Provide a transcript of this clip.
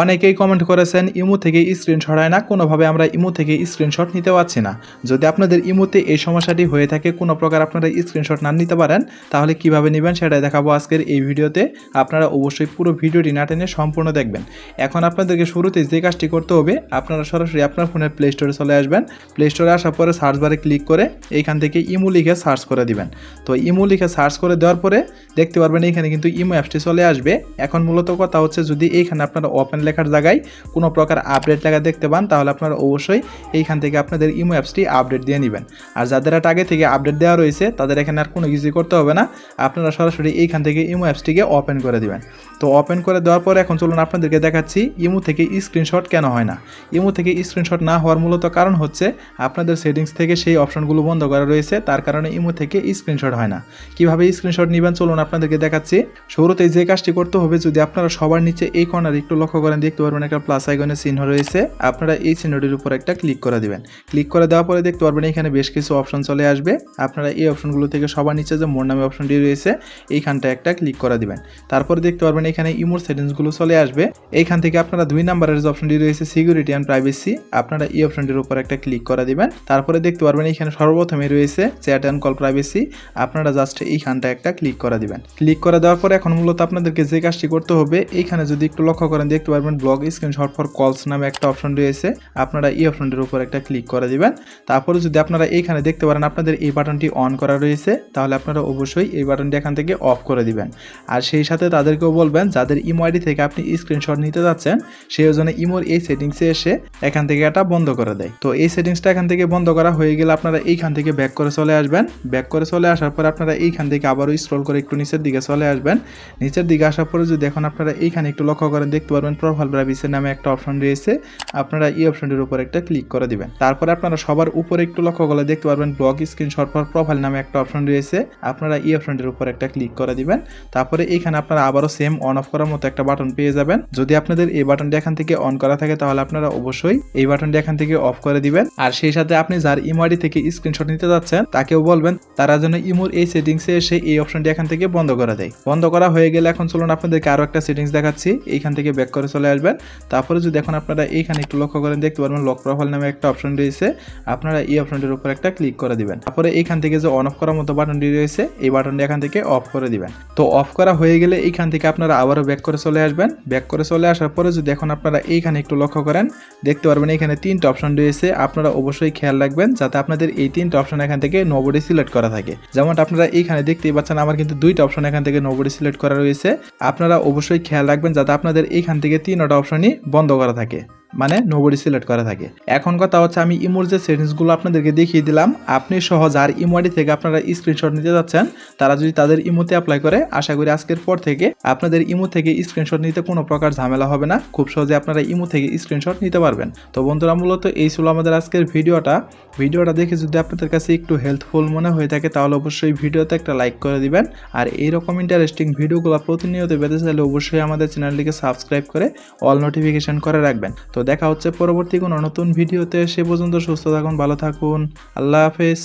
অনেকেই কমেন্ট করেছেন, ইমো থেকে স্ক্রিনশট হয় না, কোনোভাবে আমরা ইমো থেকে স্ক্রিনশট নিতে পারছি না। যদি আপনাদের ইমোতে এই সমস্যাটি হয়ে থাকে, কোনো প্রকার আপনারা স্ক্রিনশট না নিতে পারেন, তাহলে কীভাবে নেবেন সেটাই দেখাবো আজকের এই ভিডিওতে। আপনারা অবশ্যই পুরো ভিডিওটি না টেনে সম্পূর্ণ দেখবেন। এখন আপনাদেরকে শুরুতে যে কাজটি করতে হবে, আপনারা সরাসরি আপনার ফোনের প্লে স্টোরে চলে আসবেন। প্লে স্টোরে আসার পরে সার্চ বারে ক্লিক করে এইখান থেকে ইমো লিখে সার্চ করে দিবেন। তো ইমো লিখে সার্চ করে দেওয়ার পরে দেখতে পারবেন এখানে কিন্তু ইমো অ্যাপসটি চলে আসবে। এখন মূলত কথা হচ্ছে যদি এইখানে আপনারা ওপেন লেখার জায়গায় কোনো প্রকার আপডেট লেখা দেখতে পান, তাহলে আপনারা অবশ্যই এইখান থেকে আপনাদের ইমো অ্যাপসটি আপডেট দিয়ে নেবেন। আর যাদের এটা আগে থেকে আপডেট দেওয়া রয়েছে, তাদের এখানে আর কোনো কিছুই করতে হবে না। আপনারা সরাসরি এইখান থেকে ইমো অ্যাপসটিকে ওপেন করে দেবেন। তো ওপেন করে দেওয়ার পরে এখন চলুন আপনাদেরকে দেখাচ্ছি ইমো থেকে স্ক্রিনশট কেন হয় না। ইমো থেকে স্ক্রিনশট না হওয়ার মূলত কারণ হচ্ছে আপনাদের সেটিংস থেকে সেই অপশনগুলো বন্ধ করা রয়েছে, তার কারণে ইমো থেকে স্ক্রিনশট হয় না। কীভাবে স্ক্রিনশট নেবেন চলুন আপনাদেরকে দেখাচ্ছি। শুরুতে যে কাজটি করতে হবে, যদি আপনারা সবার নিচে এই কর্নার একটু লক্ষ্য করেন দেখতে পারবেন একটা প্লাস আইকনের চিহ্ন রয়েছে। আপনারা এই চিহ্নটির উপর একটা ক্লিক করে দিবেন। ক্লিক করে দেওয়ার পরে দেখতে পারবেন এখানে বেশ কিছু অপশন চলে আসবে। আপনারা এই অপশনগুলো থেকে সবার নিচে যে মোর নামে অপশনটি রয়েছে, এইখানটা একটা ক্লিক করে দিবেন। তারপরে দেখতে পারবেন এখানে ইমোর সেটিংসগুলো চলে আসবে। এইখান থেকে আপনারা দুই নাম্বারের যে অপশনটি রয়েছে সিকিউরিটি অ্যান্ড প্রাইভেসি আপনারা এই অপশনটির উপর একটা ক্লিক করে দিবেন। তারপরে দেখতে পারবেন এখানে সর্বপ্রথমে রয়েছে চ্যাট অ্যান্ড কল প্রাইভেসি আপনারা জাস্ট এইখানটা একটা ক্লিক করে দেবেন। ক্লিক করে দেওয়ার পরে এখন মূলত আপনাদেরকে যে কাজটি করতে হবে, এইখানে যদি একটু লক্ষ্য করেন, দেখতে পারবেন ব্লগ স্ক্রিনশট ফর কলস নামে একটা অপশন রয়েছে। আপনারা এই অপশনটির উপর একটা ক্লিক করে দিবেন। তারপরে যদি আপনারা এইখানে দেখতে পারেন আপনাদের এই বাটনটি অন করা রয়েছে, তাহলে আপনারা অবশ্যই এই বাটনটি এখান থেকে অফ করে দিবেন। আর সেই সাথে তাদেরকেও বলবেন, যাদের ইমো আইডি থেকে আপনি স্ক্রিনশট নিতে যাচ্ছেন সেই জন্য ইমোর এই সেটিংসে এসে এখান থেকে এটা বন্ধ করে দেয়। তো এই সেটিংসটা এখান থেকে বন্ধ করা হয়ে গেলে আপনারা এইখান থেকে ব্যাক করে চলে আসবেন। ব্যাক করে চলে আসার পর আপনারা এইখান থেকে আবারও স্ক্রল করে একটু নিচের দিকে চলে আসবেন। নিচের দিকে আসার পরে যদি এখন আপনারা এইখানে একটু লক্ষ্য করেন, দেখতে পারবেন প্রোফাইল প্রাইভেসির নামে একটা অপশন রয়েছে, আপনারা এই অপশনটির উপর একটা ক্লিক করে দিবেন। তারপরে আপনারা সবার উপরে একটু লক্ষ্য করলে দেখতে পারবেন ব্লগ স্ক্রিনশট ফর প্রোফাইল নামে একটা অপশন রয়েছে, আপনারা এই অপশনটির উপর একটা ক্লিক করে দিবেন। তারপরে এইখানে আপনারা আবারও সেম অন অফ করার মতো একটা বাটন পেয়ে যাবেন। যদি আপনাদের এই বাটনটি এখান থেকে অন করা থাকে তাহলে আপনারা অবশ্যই এই বাটনটি এখান থেকে অফ করে দিবেন। আর সেই সাথে আপনি যার ইমোআইডি থেকে স্ক্রিনশট নিতে যাচ্ছেন, তাকেও বলবেন, তারা যেন ইমোর এই সেটিংসে এসে এই অপশনটি এখান থেকে বন্ধ করে দেয়। বন্ধ করা হয়ে গেলে এখন চলুন আপনাদেরকে আরও একটা সেটিংস দেখাচ্ছি। এইখান থেকে ব্যাক করে চলে আসবেন। তারপরে যদি এখন আপনারা এইখানে একটু লক্ষ্য করেন, দেখতে পারবেন লক প্রোফাইল নামে একটা অপশন রয়েছে। আপনারা এই অপশনটির উপর একটা ক্লিক করে দিবেন। তারপরে এইখান থেকে যে অন অফ করার মতো বাটনটি রয়েছে, এই বাটনটি এখান থেকে অফ করে দিবেন। তো অফ করা হয়ে গেলে এইখান থেকে আপনারা আবারও ব্যাক করে চলে আসবেন। ব্যাক করে চলে আসার পরে যদি এখন আপনারা এইখানে একটু লক্ষ্য করেন, দেখতে পারবেন এখানে তিনটা অপশন রয়েছে। আপনারা অবশ্যই খেয়াল রাখবেন যাতে আপনাদের এই তিনটা অপশন এখান থেকে নোবডি সিলেক্ট করা থাকে। যেমনটা আপনারা এইখানে দেখতেই পাচ্ছেন, আমার কিন্তু দুইটা অপশন এখান থেকে নোবডি সিলেক্ট করা রয়েছে। আপনারা অবশ্যই খেয়াল রাখবেন যাতে আপনাদের এইখান থেকে তিনটা অপশনই বন্ধ করা থাকে। মানে নোবডি সিলেক্ট করা থাকে। এখন কথা হচ্ছে আমি ইমোর যে সেটিংসগুলো আপনাদেরকে দেখিয়ে দিলাম, আপনি সহ যার ইমোডি থেকে আপনারা স্ক্রিনশট নিতে যাচ্ছেন, তারা যদি তাদের ইমোতে অ্যাপ্লাই করে, আশা করি আজকের পর থেকে আপনাদের ইমো থেকে স্ক্রিনশট নিতে কোনো প্রকার ঝামেলা হবে না, খুব সহজে আপনারা ইমো থেকে স্ক্রিনশট নিতে পারবেন। তো বন্ধুরা, মূলত এই ছিল আমাদের আজকের ভিডিওটা। ভিডিওটা দেখে যদি আপনাদের কাছে একটু হেল্পফুল মনে হয়ে থাকে, তাহলে অবশ্যই ভিডিওতে একটা লাইক করে দিবেন। আর এইরকম ইন্টারেস্টিং ভিডিওগুলো প্রতিনিয়ত পেতে চাইলে অবশ্যই আমাদের চ্যানেলটিকে সাবস্ক্রাইব করে অল নোটিফিকেশন করে রাখবেন। তো দেখা হচ্ছে পরবর্তী কোনো নতুন ভিডিওতে, সে পর্যন্ত সুস্থ থাকুন, ভালো থাকুন। আল্লাহ হাফেজ।